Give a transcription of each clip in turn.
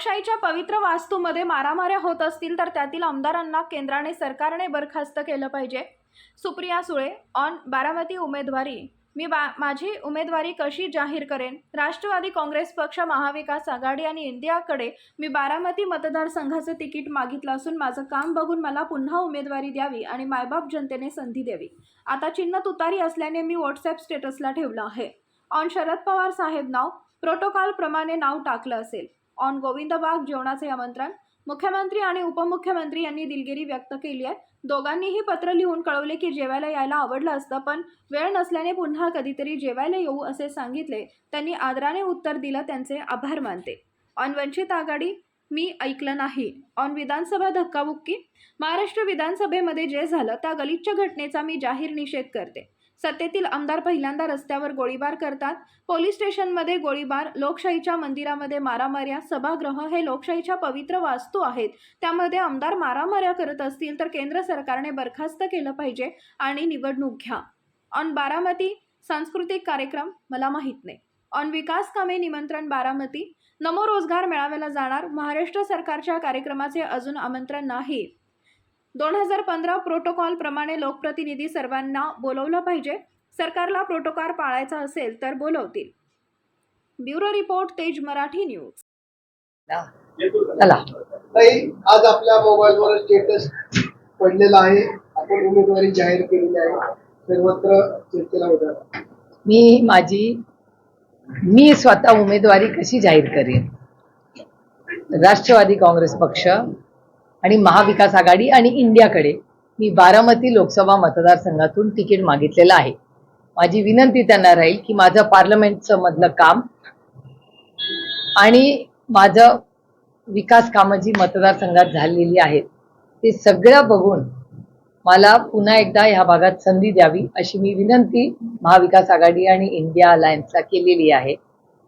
लोकशाहीच्या पवित्र वास्तूमध्ये मारामाऱ्या होत असतील तर त्यातील आमदारांना केंद्राने सरकारने बरखास्त केलं पाहिजे. सुप्रिया सुळे ऑन बारामती उमेदवारी. मी बा माझी उमेदवारी कशी जाहीर करेन? राष्ट्रवादी काँग्रेस पक्ष महाविकास आघाडी आणि इंडियाकडे मी बारामती मतदारसंघाचं तिकीट मागितलं असून माझं काम बघून मला पुन्हा उमेदवारी द्यावी आणि मायबाप जनतेने संधी द्यावी. आता चिन्ह तुतारी असल्याने मी व्हॉट्सॲप स्टेटसला ठेवलं आहे. ऑन शरद पवार साहेब नाव प्रोटोकॉलप्रमाणे नाव टाकलं असेल. ऑन गोविंदबाग जेवणाचे आमंत्रण. मुख्यमंत्री आणि उपमुख्यमंत्री यांनी दिलगिरी व्यक्त केली आहे. दोघांनीही पत्र लिहून कळवले की जेवायला यायला आवडलं असतं पण वेळ नसल्याने पुन्हा कधीतरी जेवायला येऊ असे सांगितले. त्यांनी आदराने उत्तर दिलं त्यांचे आभार मानते. ऑन वंचित आघाडी मी ऐकलं नाही. ऑन विधानसभा धक्काबुक्की. महाराष्ट्र विधानसभेमध्ये जे झालं त्या गलिच्छ घटनेचा मी जाहीर निषेध करते. सत्तेतील आमदार पहिल्यांदा रस्त्यावर गोळीबार करतात. पोलीस स्टेशनमध्ये गोळीबार लोकशाहीच्या मंदिरामध्ये मारामाऱ्या सभागृह हे लोकशाहीच्या पवित्र वास्तू आहेत. त्यामध्ये आमदार मारामाऱ्या करत असतील तर केंद्र सरकारने बरखास्त केलं पाहिजे आणि निवडणूक घ्या. ऑन बारामती सांस्कृतिक कार्यक्रम मला माहीत नाही. ऑन विकास कामे निमंत्रण बारामती. नमो रोजगार मेळाव्याला जाणार. महाराष्ट्र सरकारच्या कार्यक्रमाचे अजून आमंत्रण नाही. दोन हजार पंधरा प्रोटोकॉल प्रमाणे लोकप्रतिनिधी सर्वांना बोलवलं पाहिजे. सरकारला प्रोटोकॉल पाळायचा असेल तर बोलवतील. ब्युरो रिपोर्ट तेज मराठी न्यूज. आज आपल्या मोबाईलवर स्टेटस पडलेला आहे. आपण उमेदवारी जाहीर केलेली आहे. सर्वत्र चर्चेला होता मी माझी मी स्वतः उमेदवारी कशी जाहीर करेन? राष्ट्रवादी काँग्रेस पक्ष आणि महाविकास आघाडी आणि इंडियाकडे मी बारामती लोकसभा मतदारसंघातून तिकीट मागितलेलं आहे. माझी विनंती त्यांना राहील की माझं पार्लमेंटचं मधलं काम आणि माझं विकास कामं जी मतदारसंघात झालेली आहेत ते सगळं बघून मला पुन्हा एकदा ह्या भागात संधी द्यावी अशी मी विनंती महाविकास आघाडी आणि इंडिया अलायन्सला केलेली आहे.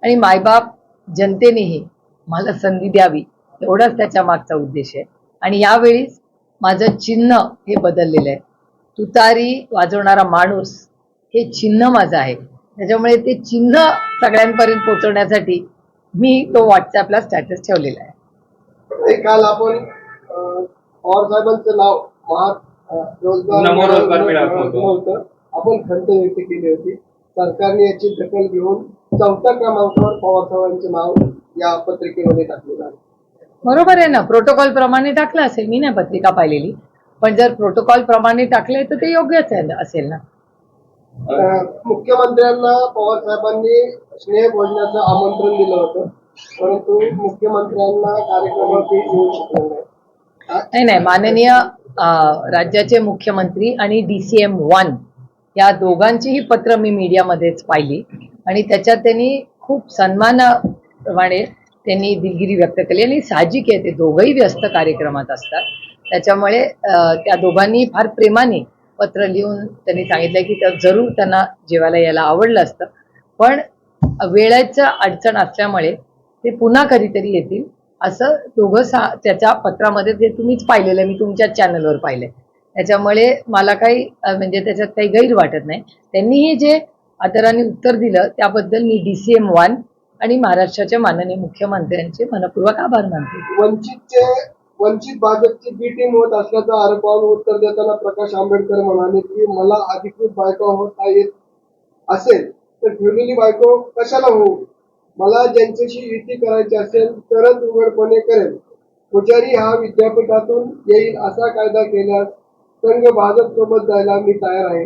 आणि मायबाप जनतेनेही मला संधी द्यावी एवढाच त्याच्या मागचा उद्देश आहे. आणि यावेळी माझं चिन्ह हे बदललेलं आहे. तुतारी वाजवणारा माणूस हे चिन्ह माझं आहे. त्याच्यामुळे ते चिन्ह सगळ्यांपर्यंत पोहोचवण्यासाठी मी तो व्हॉट्सॲपला स्टॅटस ठेवलेला आहे. काल आपण पवार साहेबांचं नाव आपण खंत व्यक्त केली होती. सरकारने याची दखल घेऊन चौथ्या क्रमांकावर पवार साहेबांचं नाव या पत्रिकेमध्ये टाकलेलं आहे. बरोबर आहे ना प्रोटोकॉल प्रमाणे टाकलं असेल मी नाही पत्रिका पाहिलेली. पण जर प्रोटोकॉल प्रमाणे टाकलंय तर ते योग्यच असेल ना. मुख्यमंत्र्यांना पवार साहेबांनी स्नेह भोजनाचं आमंत्रण दिलं होतं परंतु मुख्यमंत्र्यांना कार्यक्रमात येऊ शकले नाही. नाही माननीय राज्याचे मुख्यमंत्री आणि डीसीएम वन या दोघांचीही पत्र मी मीडियामध्येच पाहिली. आणि त्याच्यात त्यांनी खूप सन्मानाप्रमाणे त्यांनी दिलगिरी व्यक्त केली आणि साहजिक आहे ते दोघंही व्यस्त कार्यक्रमात असतात. त्याच्यामुळे त्या दोघांनी फार प्रेमाने पत्र लिहून त्यांनी सांगितलं की त्या जरूर त्यांना जेवायला यायला आवडलं असतं. पण वेळेचं अडचण असल्यामुळे ते पुन्हा कधीतरी येतील असं दोघं सा त्याच्या पत्रामध्ये ते तुम्हीच पाहिलेलं मी तुमच्याच चॅनलवर पाहिलंय. त्याच्यामुळे मला काही म्हणजे त्याच्यात काही गैर वाटत नाही. त्यांनीही जे आदराने उत्तर दिलं त्याबद्दल मी डी सी एम वन आणि महाराष्ट्राच्या माननीय मुख्यमंत्र्यांचे मनपूर्वक आभार मानते. वंचितचे वंचित भाजपची बी टीम होत असल्याचा आरोपावर उत्तर देताना प्रकाश आंबेडकर म्हणाले की मला अधिकृत बायको होता येत असेल तर ठेवलेली बायको कशाला होऊ? मला ज्यांच्याशी युती करायची असेल तरच उघडपणे करेल. पुजारी हा विद्यापीठातून येईल असा कायदा केल्यास संघ भाजप सोबत जायला मी तयार आहे.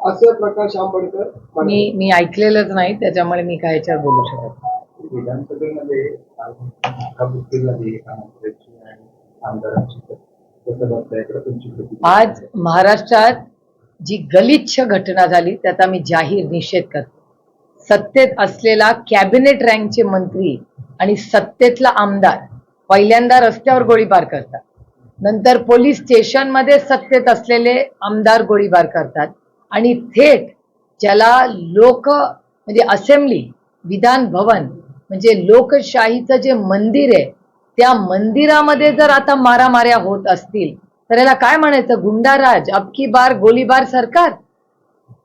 असं प्रकाश आंबेडकर मी मी ऐकलेलंच नाही त्याच्यामुळे मी काय याच्यावर बोलू शकत. विधानसभेमध्ये? आज महाराष्ट्रात जी गलिच्छ घटना झाली त्याचा मी जाहीर निषेध करतो सत्तेत असलेला कॅबिनेट रँकचे मंत्री आणि सत्तेतला आमदार पहिल्यांदा रस्त्यावर गोळीबार करतात नंतर पोलीस स्टेशनमध्ये सत्तेत असलेले आमदार गोळीबार करतात आणि थेट ज्याला लोक म्हणजे असेंब्ली विधान भवन म्हणजे लोकशाहीचं जे मंदिर आहे त्या मंदिरामध्ये जर आता मारामाऱ्या होत असतील तर याला काय म्हणायचं? गुंडाराज अबकी बार गोलीबार सरकार?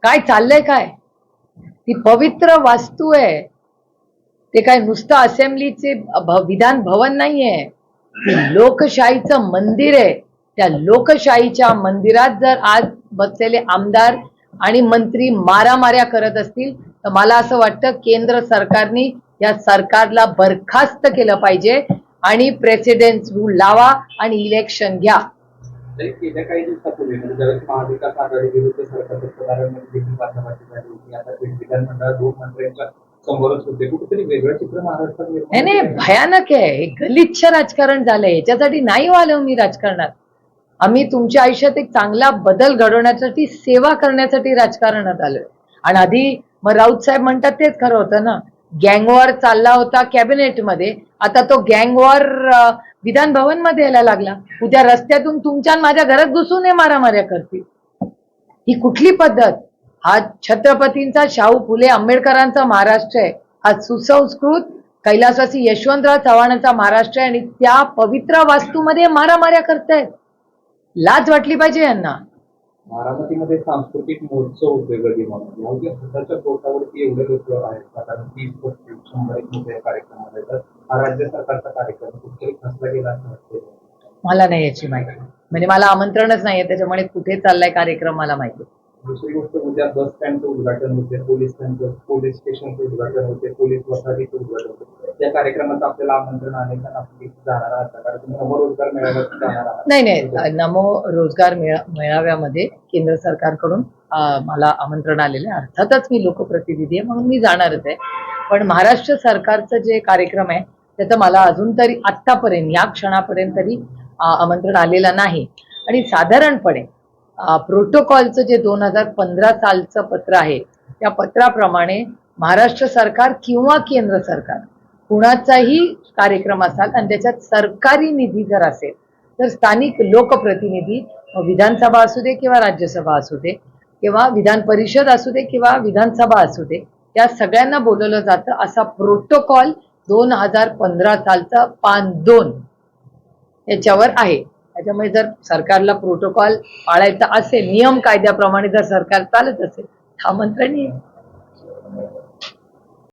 काय चाललंय काय? ती पवित्र वास्तू आहे. ते काय नुसतं असेंब्लीचे विधान भवन नाहीये. लोकशाहीचं मंदिर आहे. त्या लोकशाहीच्या मंदिरात जर आज बसलेले आमदार आणि मंत्री मारामाऱ्या करत असतील तर मला असं वाटतं केंद्र सरकारने या सरकारला बरखास्त केलं पाहिजे आणि प्रेसिडेंट रूल लावा आणि इलेक्शन घ्या. गेल्या काही दिवसापूर्वी म्हणजे महाविकास आघाडी विरुद्ध झाली होती. आता विधानमंडळात दोन मंत्र्यांच्या नाही. भयानक आहे. गलिच्छ राजकारण झालंय. याच्यासाठी नाही आलो मी राजकारणात. आम्ही तुमच्या आयुष्यात एक चांगला बदल घडवण्यासाठी सेवा करण्यासाठी राजकारणात आलोय. आणि आधी मग राऊत साहेब म्हणतात तेच खरं होतं ना. गँगवॉर चालला होता कॅबिनेटमध्ये. आता तो गँगवॉर विधान भवनमध्ये यायला लागला. उद्या रस्त्यातून तुमच्या माझ्या घरात घुसून हे मारामाऱ्या करतील. ही कुठली पद्धत? हा छत्रपतींचा शाहू फुले आंबेडकरांचा महाराष्ट्र आहे. हा सुसंस्कृत कैलासवासी यशवंतराव चव्हाणांचा महाराष्ट्र आहे आणि त्या पवित्र वास्तूमध्ये मारामाऱ्या करतायत. लाज वाटली पाहिजे यांना. बारामतीमध्ये सांस्कृतिक महोत्सव होतोय गडी म्हणून. पोटावरती एवढे लोक आहेत. साधारण तीस पस्तीस शंभर एक मोठ्या कार्यक्रमात तर हा राज्य सरकारचा कार्यक्रम कुठेतरी फसला गेला असं वाटतं मला नाही याची माहिती. म्हणजे मला आमंत्रणच नाहीये. त्याच्यामुळे कुठे चाललाय कार्यक्रम मला माहिती. दुसरी गोष्ट उद्या बस स्टँडचं उद्घाटन होते पोलीस स्टँडचं पोलीस स्टेशनचं उद्घाटन होते पोलीस वसाहतीचं उद्घाटन होते. त्या कार्यक्रमाचं आपल्याला आमंत्रण आले का जाणार आहात कारण तुम्ही नवरोजगार मेळाव्यात जाणार आहात. नाही नाही नमो रोजगार मेळाव्यामध्ये केंद्र सरकारकडून मला आमंत्रण आलेलं आहे. अर्थातच मी लोकप्रतिनिधी आहे म्हणून मी जाणारच आहे. पण महाराष्ट्र सरकारचं जे कार्यक्रम आहे त्याचं मला अजून तरी आत्तापर्यंत या क्षणापर्यंत तरी आमंत्रण आलेलं नाही. आणि साधारणपणे प्रोटोकॉलचं जे दोन हजार पंधरा सालचं पत्र आहे त्या पत्राप्रमाणे महाराष्ट्र सरकार किंवा केंद्र सरकार कुणाचाही कार्यक्रम असाल आणि त्याच्यात सरकारी निधी जर असेल तर स्थानिक लोकप्रतिनिधी विधानसभा असू दे किंवा राज्यसभा असू दे किंवा विधान परिषद असू दे किंवा विधानसभा असू दे या सगळ्यांना बोलवलं जातं असा प्रोटोकॉल दोन हजार पंधरा सालचा पान दोन याच्यावर आहे. त्याच्यामुळे जर सरकारला प्रोटोकॉल पाळायचा असेल नियम कायद्याप्रमाणे जर सरकार चालत असेल हा मंत्र नाही